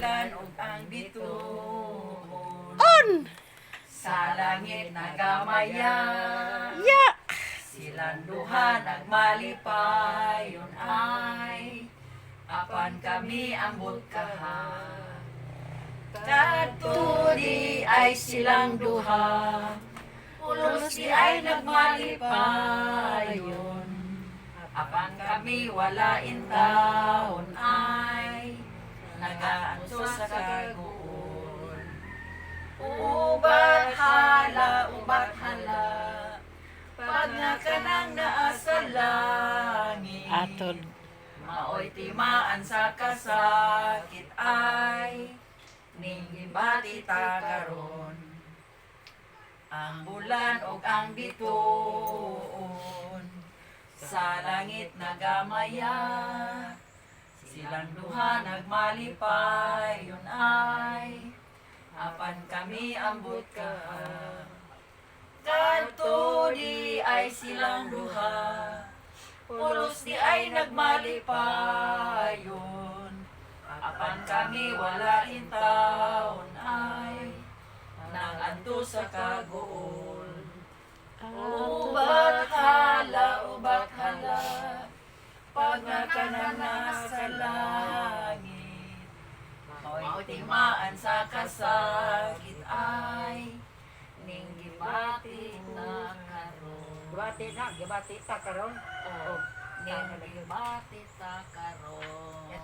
ug ang bituon. On! sa langit nagamaya Ya! silang duha nagmalipayon ay apan kami ambot kaha Kadto di ay silang duha. Ulos di ay nagmalipayon Apan kami wala intawon ka nang naa sa langit Atod. Maoy timaan sa kasakit ay ning ibati ta karon. Ang bulan ug ang bituon sa langit nagamaya silang duha nagmalipayon ay apan kami ambot ka Kadto di ay silang duha. Pulos di ay nagmalipayon. Apan kami wala intawon ay Naganto sa kagool Ubat hala, ubat hala Pag na nasa langit Mao'y timaan sa kasakit ay Gibati na, gibati ta karon. Oh, ning gibati ta karon